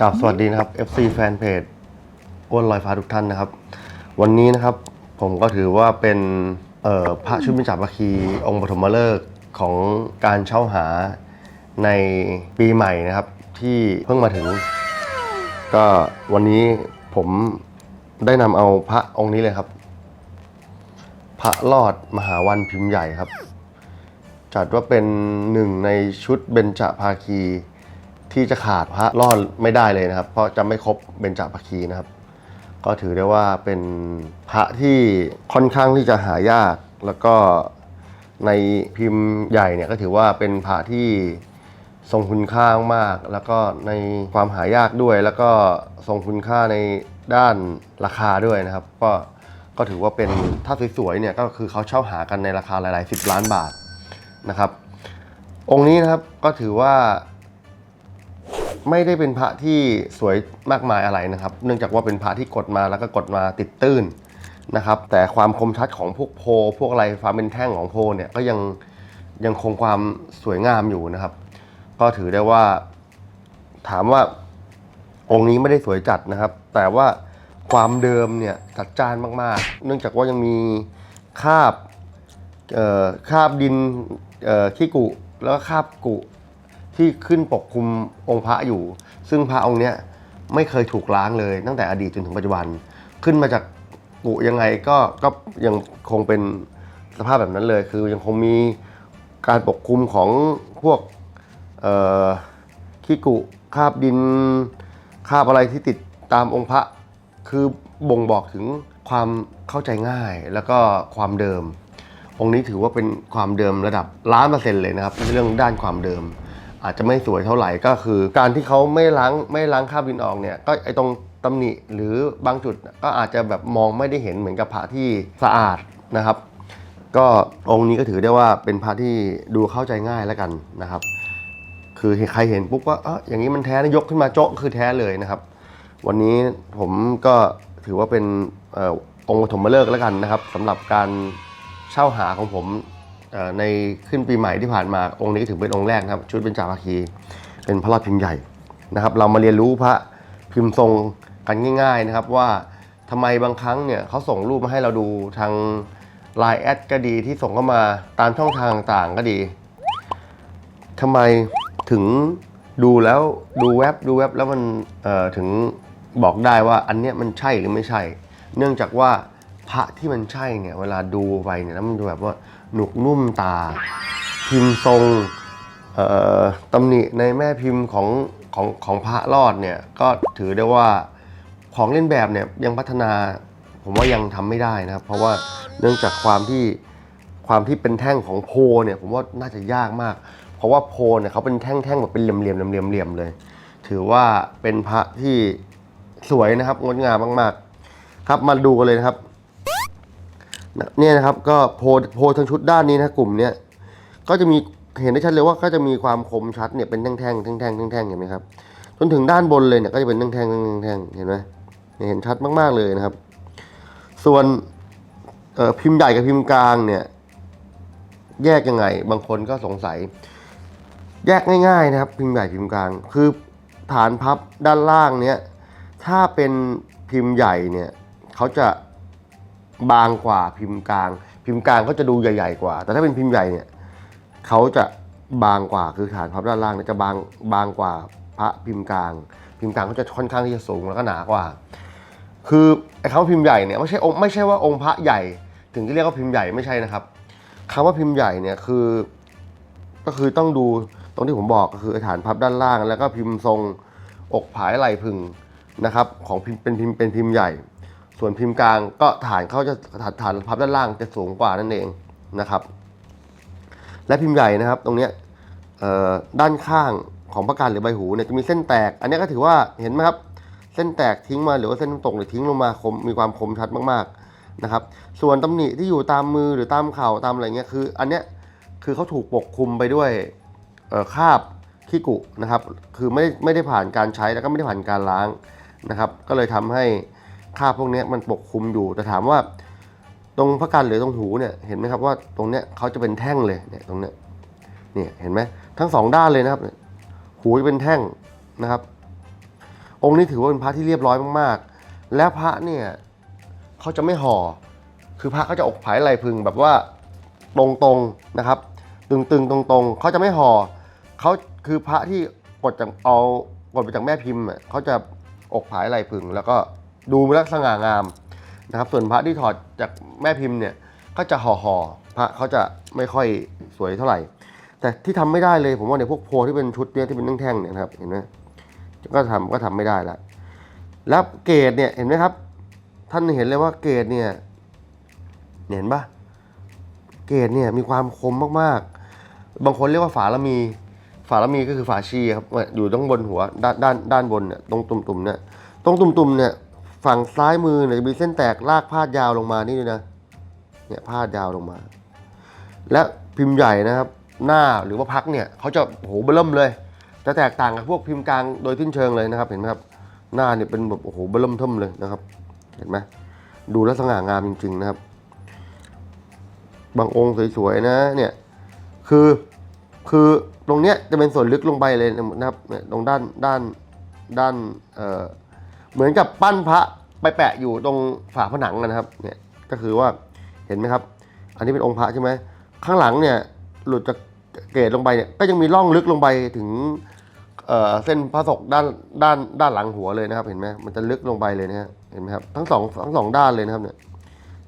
กราบสวัสดีนะครับ FC แฟนเพจอ้วนลอยฟ้าทุกท่านนะครับ วันนี้นะครับผมก็ถือว่าเป็นพระชุดมิจฉาภคีองค์ปฐมฤกษ์ของการเช่าหาในปีใหม่นะครับ ที่เพิ่งมาถึง ก็วันนี้ผมได้นำเอาพระองค์นี้เลยครับ พระรอดมหาวันพิมพ์ใหญ่ครับ จัดว่าเป็นหนึ่งในชุดเบญจภาคี ที่จะขาดพระรอดไม่ได้เลยนะครับ เพราะจะไม่ครบเบญจภคีนะครับ ก็ถือได้ว่าเป็นพระที่ค่อนข้างที่จะหายาก แล้วก็ในพิมพ์ใหญ่เนี่ยก็ถือว่าเป็นพระที่ทรงคุณค่ามาก แล้วก็ในความหายากด้วย แล้วก็ทรงคุณค่าในด้านราคาด้วยนะครับ ก็ก็ถือว่าเป็นถ้าสวยๆเนี่ยก็คือเขาเช่าหากันในราคาหลายๆสิบล้านบาทนะครับ องค์นี้นะครับก็ถือว่า ไม่ได้เป็นพระที่สวยมากมายอะไรนะครับ เนื่องจากว่าเป็นพระที่กดมาแล้วก็กดมาติดตื้นนะครับ แต่ความคมชัดของพวกโพ พวกอะไรความเป็นแท่งของโพเนี่ยก็ยังยังคงความสวยงามอยู่นะครับ ก็ถือได้ว่า ถามว่าองค์นี้ไม่ได้สวยจัดนะครับ แต่ว่าความเดิมเนี่ยจัดจ้านมากๆ เนื่องจากว่ายังมีคาบคาบดินขี้กุแล้วก็คาบกุ ที่ขึ้นปกคลุมองค์พระอยู่ ซึ่งพระองค์เนี้ยไม่เคยถูกล้างเลย ตั้งแต่อดีตจนถึงปัจจุบัน ขึ้นมาจากกุยังไงก็ก็ยังคงเป็นสภาพแบบนั้นเลย คือยังคงมีการปกคลุมของพวกขี้กุคาบดินคาบอะไรที่ติดตามองค์พระ คือบ่งบอกถึงความเข้าใจง่ายแล้วก็ความเดิม องค์นี้ถือว่าเป็นความเดิมระดับล้านเปอร์เซ็นต์เลยนะครับในเรื่องด้านความเดิม อาจจะไม่สวยเท่าไหร่ก็คือ การที่เขาไม่ล้างไม่ล้างคราบดินออกเนี่ยก็ไอตรงตำหนิหรือบางจุดก็อาจจะแบบมองไม่ได้เห็นเหมือนกับพระที่สะอาดนะครับ ก็องค์นี้ก็ถือได้ว่าเป็นพระที่ดูเข้าใจง่ายแล้วกันนะครับ คือใครเห็นปุ๊บว่าเอออย่างนี้มันแท้นะยกขึ้นมาโจ๊ะคือแท้เลยนะครับ วันนี้ผมก็ถือว่าเป็นออองค์ปฐมฤกษ์แล้วกันนะครับสำหรับการเช่าหาของผม ในขึ้นปีใหม่ที่ผ่านมาองค์นี้ถือเป็นองค์แรกนะครับ ชุดเป็นจาภาคี เป็นพระรอดพิมพ์ใหญ่นะครับ เรามาเรียนรู้พระพิมพ์ทรงกันง่าย ๆนะครับ ว่าทำไมบางครั้งเนี่ยเขาส่งรูปมาให้เราดูทางไลน์แอดก็ดีที่ส่งเข้ามาตามช่องทางต่างๆก็ดีทำไมถึงดูแล้วดูแว็บดูแว็บแล้วมันถึงบอกได้ว่าอันเนี้ยมันใช่หรือไม่ใช่ เนื่องจากว่าพระที่มันใช่เนี่ยเวลาดูไปเนี่ยแล้วมันดูแบบว่า หนุกนุ่มตา พิมพ์ทรงตำหนิในแม่พิมพ์ของของของพระรอดเนี่ยก็ถือได้ว่าของเล่นแบบเนี่ยยังพัฒนาผมว่ายังทำไม่ได้นะครับ เพราะว่าเนื่องจากความที่ความที่เป็นแท่งของโพเนี่ยผมว่าน่าจะยากมาก เพราะว่าโพเนี่ยเขาเป็นแท่งๆแบบเป็นเหลี่ยมๆเหลี่ยมเหลี่ยมเลย ถือว่าเป็นพระที่สวยนะครับงดงามมาก ๆ ครับมาดูกันเลยนะครับ เนี่ยนะครับก็โพโพทั้งชุดด้านนี้นะกลุ่มเนี้ยก็จะมีเห็นได้ชัดเลยว่าก็จะมีความคมชัดเนี่ยเป็นแท่งๆแท่งๆแท่งๆเห็นไหมครับจนถึงด้านบนเลยเนี่ยก็จะเป็นแท่งๆแท่งๆเห็นไหมเห็นชัดมากๆเลยนะครับ ส่วนพิมพ์ใหญ่กับพิมพ์กลางเนี่ย แยกยังไง บางคนก็สงสัย แยกง่ายๆนะครับ พิมพ์ใหญ่พิมพ์กลาง คือฐานพับด้านล่างเนี้ยถ้าเป็นพิมพ์ใหญ่เนี่ยเขาจะ บางกว่าพิมพ์กลาง พิมพ์กลางก็จะดูใหญ่ ๆ กว่า แต่ถ้าเป็นพิมพ์ใหญ่เนี่ยเขาจะบางกว่าคือฐานพับด้านล่างเนี่ยจะบางบางกว่าพระพิมพ์กลาง พิมพ์กลางก็จะค่อนข้างที่จะสูงแล้วก็หนากว่า คือไอ้คำว่าพิมพ์ใหญ่เนี่ยไม่ใช่องค์ไม่ใช่ว่าองค์พระใหญ่ ถึงจะเรียกว่าพิมพ์ใหญ่ไม่ใช่นะครับคำว่าพิมพ์ใหญ่เนี่ยคือ ก็คือต้องดูตรงที่ผมบอกก็คือฐานพับด้านล่าง แล้วก็พิมพ์ทรงอกผายไหล่พึงนะครับ ของพิมพ์เป็นพิมพ์เป็นพิมพ์ใหญ่ ส่วนพิมพ์กลางก็ฐานเขาจะฐานฐานพับด้านล่างจะสูงกว่านั่นเองนะครับ และพิมพ์ใหญ่นะครับ ตรงนี้ด้านข้างของประการหรือใบหูเนี่ยจะมีเส้นแตก อันนี้ก็ถือว่าเห็นไหมครับ เส้นแตกทิ้งมาหรือว่าเส้นตกหรือทิ้งลงมาคมมีความคมชัดมากๆนะครับ ส่วนตำหนิที่อยู่ตามมือหรือตามเข่าตามอะไรเงี้ยคือ อันเนี้ยคือเขาถูกปกคลุมไปด้วยคราบขี้กุนะครับ คือไม่ได้ไม่ได้ผ่านการใช้แล้วก็ไม่ได้ผ่านการล้างนะครับ ก็เลยทำให้ คราบพวกนี้มันปกคลุมอยู่ แต่ถามว่า ตรงพระกันหรือตรงหูเนี่ยเห็นไหมครับว่าตรงเนี้ยเขาจะเป็นแท่งเลยเนี่ยตรงเนี้ยเนี่ยเห็นไหมทั้งสองด้านเลยนะครับ หูจะเป็นแท่งนะครับ องค์นี้ถือว่าเป็นพระที่เรียบร้อยมากๆ และพระเนี่ยเขาจะไม่ห่อ คือพระเขาจะอกผายไหลพึงแบบว่าตรงๆนะครับ ตึงๆตรงๆเขาจะไม่ห่อเขาคือพระที่กดจากเอากดมาจากแม่พิมพ์อะเขาจะอกผายไหลพึงแล้วก็ ดูมีลักษณะงามนะครับ ส่วนพระที่ถอดจากแม่พิมพ์เนี่ยก็จะห่อห่อๆพระเขาจะไม่ค่อยสวยเท่าไหร่ แต่ที่ทำไม่ได้เลยผมว่าในยพวกโพที่เป็นชุดเนี่ยที่เป็นแท่งๆเนี่ยนะครับเห็นไหมก็ทำก็ทำไม่ได้ละแล้วเกรดเนี่ยเห็นไหมครับ ท่านเห็นเลยว่าเกรดเนี่ยเห็นปะเกรดเนี่ยมีความคมมากๆ บางคนเรียกว่าฝาละมีฝาละมีก็คือฝาชีครับอยู่ตรงบนหัวด้านด้านด้านบนเนี่ยตรงตุ่มๆเนี่ยตรงตุ่มๆเนี่ย ฝั่งซ้ายมือเนี่ยจะมีเส้นแตกลากพาดยาวลงมานี่ด้วยนะเนี่ยพาดยาวลงมา และพิมพ์ใหญ่นะครับ หน้าหรือว่าพักเนี่ยเขาจะโหเบิ่มเลย จะแตกต่างกับพวกพิมพ์กลางโดยทิ้นเชิงเลยนะครับ เห็นไหมครับ หน้าเนี่ยเป็นแบบโอ้โหเบิ่มเทิมเลยนะครับ เห็นไหมดูแล้วสง่างามจริง ๆนะครับ บางองค์สวยๆนะ เนี่ยคือคือตรงเนี้ยจะเป็นส่วนลึกลงไปเลยนะครับเนี่ยตรงด้านด้านด้านเอ่อ เหมือนกับปั้นพระไปแปะอยู่ตรงฝาผนังนะครับเนี่ยก็คือว่าเห็นไหมครับ อันนี้เป็นองค์พระใช่ไหมข้างหลังเนี่ยหลุดจากเกรดลงไปเนี่ยก็ยังมีร่องลึกลงไปถึงเเส้นพระศกด้านด้านด้านหลังหัวเลยนะครับ เห็นไหมมันจะลึกลงไปเลยนะฮะเห็นไหมครับทั้งสองทั้งสองด้านเลยนะครับเนี่ย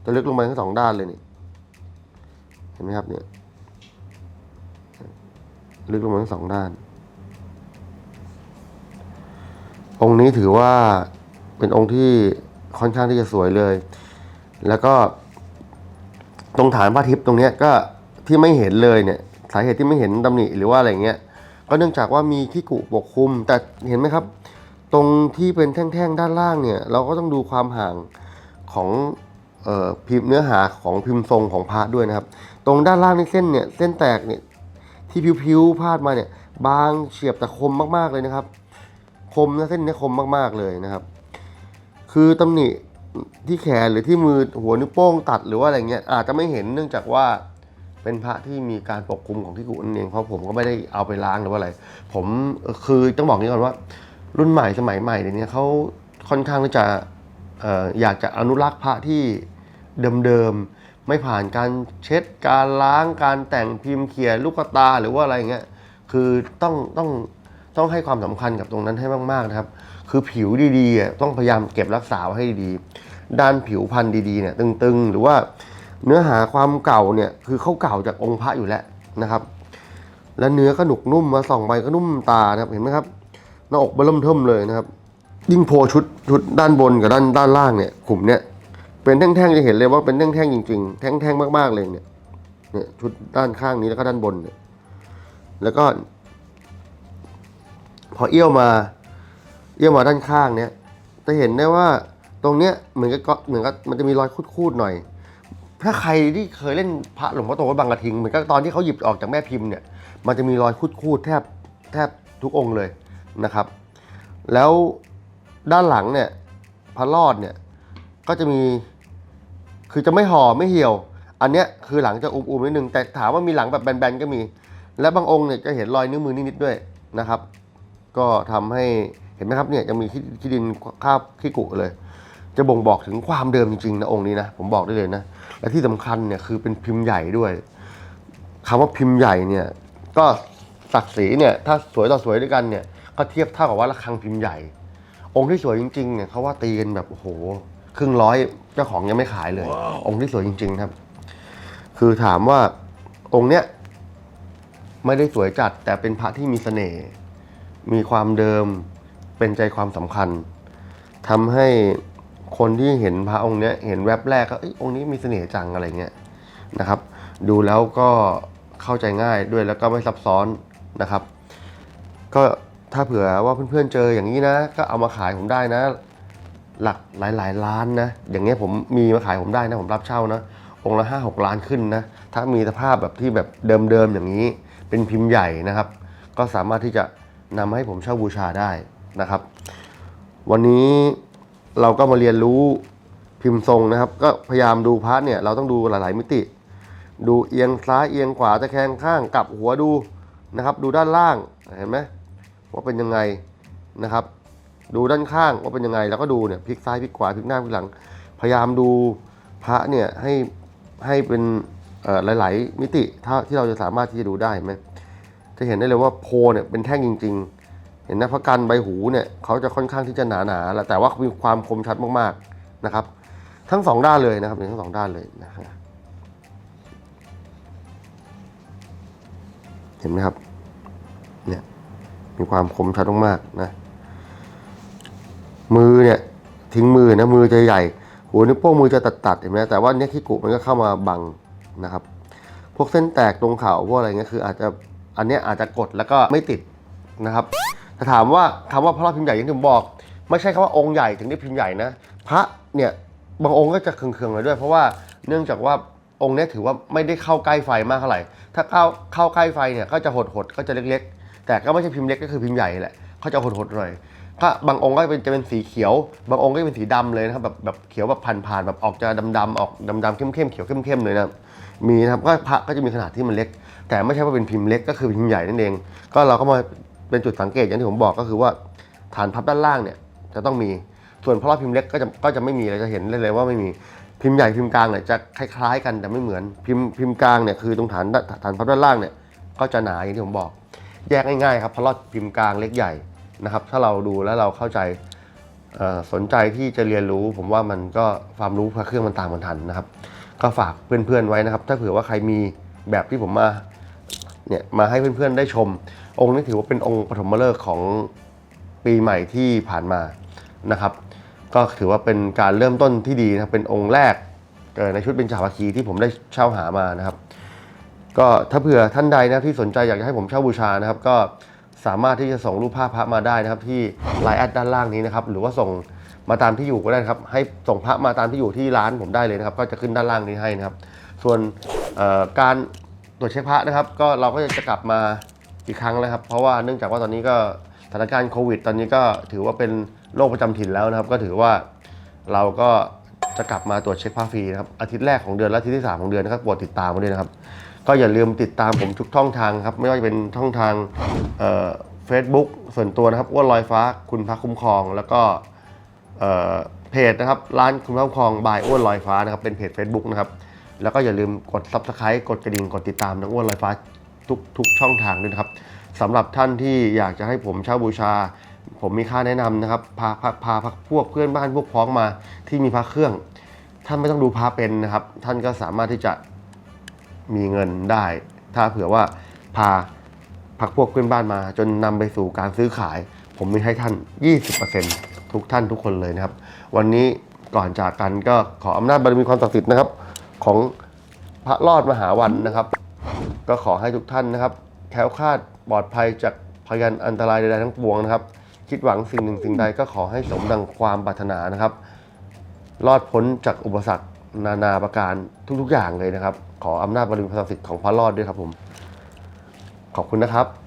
จะลึกลงไปทั้งสองด้านเลยนี่เห็นไหมครับเนี่ยลึกลงมาทั้งสองด้าน องค์นี้ถือว่าเป็นองค์ที่ค่อนข้างที่จะสวยเลย แล้วก็ตรงฐานพระทิพย์ตรงเนี้ยก็ที่ไม่เห็นเลยเนี่ย สาเหตุที่ไม่เห็นตำหนิหรือว่าอะไรเงี้ย ก็เนื่องจากว่ามีขี้กุปกคลุม แต่เห็นไหมครับ ตรงที่เป็นแท่งๆด้านล่างเนี่ย เราก็ต้องดูความห่างของออพิมพ์เนื้อหาของพิมพ์ทรงของพระด้วยนะครับ ตรงด้านล่างในเส้นเนี่ยเส้นแตกเนี่ยที่พิวๆพาดมาเนี่ย บางเฉียบแต่คมมากๆเลยนะครับ คมนะเส้นเนี้คมมากๆเลยนะครับ คือตำหนิที่แขนหรือที่มือหัวนิ้วโป้งตัดหรือว่าอะไรเงี้ยอาจจะไม่เห็นเนื่องจากว่าเป็นพระที่มีการปกคลุมของที่กุนั่นเองเพราะผมก็ไม่ได้เอาไปล้างหรือว่าอะไร ผมคือต้องบอกนี้ก่อนว่า รุ่นใหม่สมัยใหม่เดี๋ยวนี้เขาค่อนข้างที่จะอออยากจะอนุรักษ์พระที่เดิมๆไม่ผ่านการเช็ดการล้างการแต่งพิมพ์เขียนลูกตาหรือว่าอะไรเงี้ยคือต้องต้อง ต้องให้ความสำคัญกับตรงนั้นให้มากๆนะครับ คือผิวดีๆต้องพยายามเก็บรักษาไว้ให้ดีด้านผิวพันธุ์ดีๆเนี่ยตึงๆ หรือว่าเนื้อหาความเก่าเนี่ยคือเขาเก่าจากองค์พระอยู่แล้วนะครับ และเนื้อก็หนุกนุ่มมาส่องไปก็นุ่มตานะครับเห็นไหมครับหน้าอกเบิ่มเทิมเลยนะครับ ยิ่งโพชุดชุดด้านบนกับด้านด้านล่างเนี่ยขุมเนี่ยเป็นแท่งๆจะเห็นเลยว่าเป็นแท่งๆจริง ๆ แท่งๆมากๆเลยเนี่ยเนี่ยชุดด้านข้างนี้แล้วก็ด้านบนเนี่ยแล้วก็ พอเอี้ยวมาเอี้ยวมาด้านข้างเนี่ยจะเห็นได้ว่าตรงเนี้ยเหมือนกับก็เหมือนกับมันจะมีรอยคูดๆหน่อย ถ้าใครที่เคยเล่นพระหลวงพ่อโตวัดบางกระทิงเหมือนกับตอนที่เขาหยิบออกจากแม่พิมพ์เนี่ย มันจะมีรอยคูดๆแทบแทบทุกองค์เลยนะครับ แล้วด้านหลังเนี่ยพระรอดเนี่ยก็จะมีคือจะไม่ห่อไม่เหี่ยว อันเนี้ยคือหลังจะอุ้มๆนิดนึงแต่ถามว่ามีหลังแบบแบนๆก็มี และบางองค์เนี่ยจะเห็นรอยนิ้วมือนิดๆด้วยนะครับ ก็ทำให้เห็นไหมครับเนี่ยยังมีขี้ขี้ดินคราบขี้กุเลย จะบ่งบอกถึงความเดิมจริงๆนะองค์นี้นะผมบอกได้เลยนะ และที่สำคัญเนี่ยคือเป็นพิมพ์ใหญ่ด้วยคำว่าพิมพ์ใหญ่เนี่ยก็ศักดิ์ศรีเนี่ยถ้าสวยต่อสวยด้วยกันเนี่ยก็เทียบเท่ากับว่าระฆังพิมพ์ใหญ่ องค์ที่สวยจริงๆเนี่ยเขาว่าตีกันแบบโอ้โหครึ่งร้อยเจ้าของยังไม่ขายเลยองค์ที่สวยจริง ๆ ครับ คือถามว่าองค์เนี้ยไม่ได้สวยจัดแต่เป็นพระที่มีเสน่ห์ มีความเดิมเป็นใจความสำคัญทำให้คนที่เห็นพระองค์เนี้ยเห็นแวบแรกก็เอ้องค์นี้มีเสน่ห์จังอะไรเงี้ยนะครับ ดูแล้วก็เข้าใจง่ายด้วยแล้วก็ไม่ซับซ้อนนะครับ ก็ถ้าเผื่อว่าเพื่อนๆเจออย่างนี้นะ ก็เอามาขายผมได้นะ หลักหลายๆล้านนะ อย่างเงี้ยผมมีมาขายผมได้นะผมรับเช่านะองค์ละห้าหกล้านขึ้นนะ ถ้ามีสภาพแบบที่แบบเดิมๆอย่างนี้ เป็นพิมพ์ใหญ่นะครับ ก็สามารถที่จะ นำมาให้ผมเช่าบูชาได้นะครับ วันนี้เราก็มาเรียนรู้พิมพ์ทรงนะครับ ก็พยายามดูพระเนี่ยเราต้องดูหลาย ๆ มิติ ดูเอียงซ้ายเอียงขวาตะแคงข้างกลับหัวดูนะครับ ดูด้านล่างเห็นไหมว่าเป็นยังไงนะครับ ดูด้านข้างว่าเป็นยังไงแล้วก็ดูเนี่ยพลิกซ้ายพลิกขวาพลิกหน้าพลิกหลัง พยายามดูพระเนี่ยให้ให้เป็นหลาย ๆ มิติเท่าที่เราจะสามารถที่จะดูได้ไหม จะเห็นได้เลยว่าโพเนี่ยเป็นแท่งจริง ๆ เห็นนะพระกันใบหูเนี่ยเขาจะค่อนข้างที่จะหนาๆแล้วแต่ว่ามีความคมชัดมากๆนะครับ ทั้งสองด้านเลยนะครับทั้งสองด้านเลยนะฮะเห็นไหมครับเนี่ยมีความคมชัดมากๆนะ มือเนี่ยทิ้งมือนะมือจะใหญ่หัวนิ้วโป้งมือจะตัดตัดๆเห็นไหมแต่ว่าเนี่ยขี้กุมันก็เข้ามาบังนะครับ พวกเส้นแตกตรงเข่าพวกอะไรเงี้ยคืออาจจะ อันนี้อาจจะกดแล้วก็ไม่ติดนะครับแต่ถามว่าคำว่าพระพิมพ์ใหญ่อย่างที่ผมบอก ไม่ใช่คำว่าองค์ใหญ่ถึงได้พิมพ์ใหญ่นะ พระเนี่ยบางองค์ก็จะเคืองๆเลยด้วย เพราะว่าเนื่องจากว่าองค์นี้ถือว่าไม่ได้เข้าใกล้ไฟมากเท่าไหร่ ถ้าเข้าเข้าใกล้ไฟเนี่ยก็จะหดๆก็จะเล็กๆ แต่ก็ไม่ใช่พิมพ์เล็กก็คือพิมพ์ใหญ่แหละเขาจะหดๆหน่อยถ้าบางองค์ก็เป็นจะเป็นสีเขียว บางองค์ก็จะเป็นสีดำเลยนะครับแบบแบบเขียวแบบผ่านๆแบบออกจะดำๆออกดำๆเข้มๆเขียวเข้มๆเลยนะมีนะครับก็พระก็จะมีขนาดที่มันเล็ก แต่ไม่ใช่ว่าเป็นพิมพ์เล็กก็คือพิมพ์ใหญ่นั่นเอง ก็เราก็มาเป็นจุดสังเกตอย่างที่ผมบอกก็คือว่าฐานพับด้านล่างเนี่ยจะต้องมีส่วนพระรอบพิมพ์เล็กก็จะก็จะไม่มีเราจะเห็นได้เลยว่าไม่มีพิมพ์ใหญ่พิมพ์กลางเนี่ยจะคล้ายๆ กันแต่ไม่เหมือนพิมพ์พิมพ์กลางเนี่ยคือตรงฐานฐานพับด้านล่างเนี่ยก็จะหนาอย่างที่ผมบอก แยกง่ายๆครับพระรอดพิมพ์กลางเล็กใหญ่นะครับ ถ้าเราดูแล้วเราเข้าใจสนใจที่จะเรียนรู้ ผมว่ามันก็ความรู้พระเครื่องมันต่ามกันทันนะครับ ก็ฝากเพื่อนๆไว้นะครับ ถ้าเผื่อว่าใครมีแบบที่ผมมา เนี่ยมาให้เพื่อนๆได้ชม องค์นี้ถือว่าเป็นองค์ปฐมฤกษ์ของปีใหม่ที่ผ่านมานะครับ ก็ถือว่าเป็นการเริ่มต้นที่ดีนะเป็นองค์แรกในชุดเป็นจาภาคีที่ผมได้เช่าหามานะครับ ก็ถ้าเผื่อท่านใดนะที่สนใจอยากจะให้ผมเช่าบูชานะครับ ก็สามารถที่จะส่งรูปภาพพระมาได้นะครับ ที่ไลน์แอดด้านล่างนี้นะครับ หรือว่าส่งมาตามที่อยู่ก็ได้ครับ ให้ส่งพระมาตามที่อยู่ที่ร้านผมได้เลยนะครับ ก็จะขึ้นด้านล่างนี้ให้นะครับ ส่วนการ ตรวจเช็คพระนะครับ ก็เราก็จะกลับมาอีกครั้งแล้วครับ เพราะว่าเนื่องจากว่าตอนนี้ก็สถานการณ์โควิด ตอนนี้ก็ถือว่าเป็นโรคประจำถิ่นแล้วนะครับ ก็ถือว่าเราก็จะกลับมาตรวจเช็คพระฟรีนะครับอาทิตย์แรกของเดือนและอาทิตย์ที่สามของเดือนนะครับโปรดติดตามมาด้วยนะครับ ก็อย่าลืมติดตามผมทุกช่องทางครับไม่ว่าจะเป็นช่องทางเฟซบุ๊กส่วนตัวนะครับอ้ว่าลอยฟ้าคุณพระคุ้มครองแล้วก็เอ่อเพจนะครับร้านคุณพระคุ้มครองบายอ้วนลอยฟ้านะครับเป็นเพจ Facebook นะครับ แล้วก็อย่าลืมกด Subscribe กดกระดิ่ง กดติดตามน้องอ้วนลอยฟ้าทุกทุกช่องทางด้วยนะครับสำหรับท่านที่อยากจะให้ผมเช่าบูชา ผมมีค่าแนะนำนะครับพาพาพาพาพวกเพื่อนบ้านพวกพ้องมาที่มีพระเครื่อง ท่านไม่ต้องดูพระเป็นนะครับ ท่านก็สามารถที่จะมีเงินได้ ถ้าเผื่อว่าพาพักพวกเพื่อนบ้านมา จนนำไปสู่การซื้อขาย ผมมีให้ท่าน 20%ทุกท่านทุกคนเลยนะครับ วันนี้ก่อนจากกันก็ขออำนาจบารมีความศักดิ์สิทธิ์นะครับ ของพระรอดมหาวันนะครับ ก็ขอให้ทุกท่านนะครับ แคล้วคลาดปลอดภัยจากพยันอันตรายใดๆทั้งปวงนะครับ คิดหวังสิ่งหนึ่งสิ่งใดก็ขอให้สมดังความปรารถนานะครับ รอดพ้นจากอุปสรรคนานาประการทุกๆอย่างเลยนะครับ ขออำนาจบารมีพระศักดิ์สิทธิ์ของพระรอดด้วยครับผม ขอบคุณนะครับ